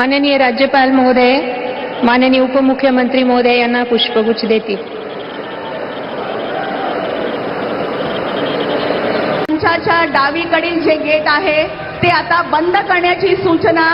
माननीय राज्यपाल महोदय माननीय उपमुख्यमंत्री महोदय यांना पुष्पगुच्छ देतील मंचाच्या डावीकडील जे गेट आहे ते आता बंद करण्याची सूचना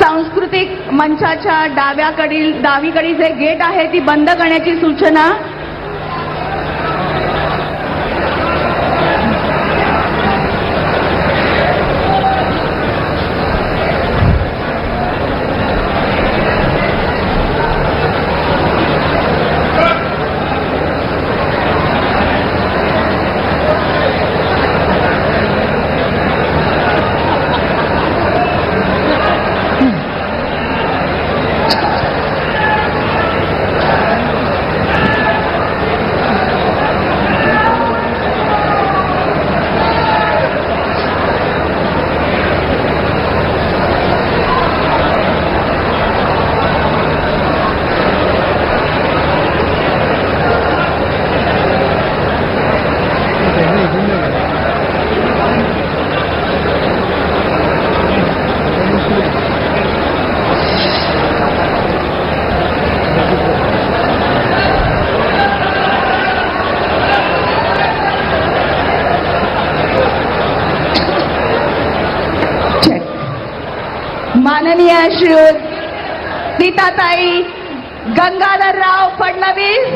सांस्कृतिक मंचाच्या डाव्याकडील डावीकडील जे गेट आहे ती बंद करण्याची सूचना माननीय श्रीयुत नीताताई गंगाधरराव फडणवीस.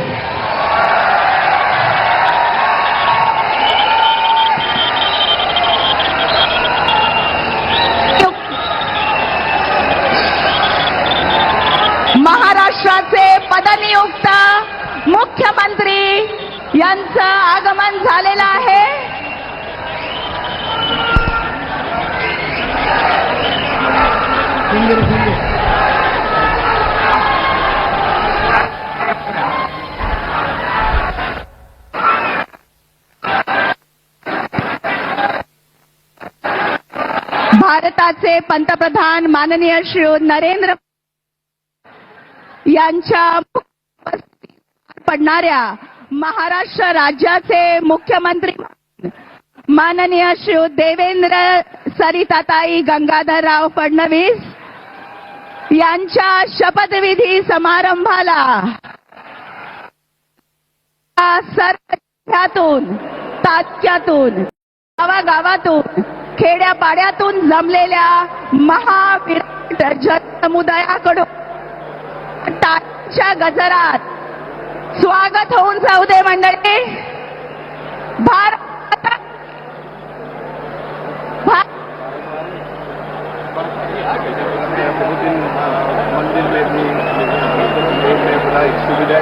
महाराष्ट्राचे पदनियुक्त मुख्यमंत्री यांचं भारताचे पंतप्रधान माननीय श्री नरेंद्र यांच्या पडणाऱ्या महाराष्ट्र राज्याचे मुख्यमंत्री माननीय श्री देवेंद्र सरिताताई गंगाधरराव फडणवीस यांच्या शपथविधी समारंभाला सर्व जिल्ह्यातून तालुक्यातून गावागावातून खेड्यापाड्यातून जमलेल्या महाविराट जनसमुदायाकडून टाळीच्या गजरात स्वागत होऊन जाऊ दे मंडळी. भारत सुविधा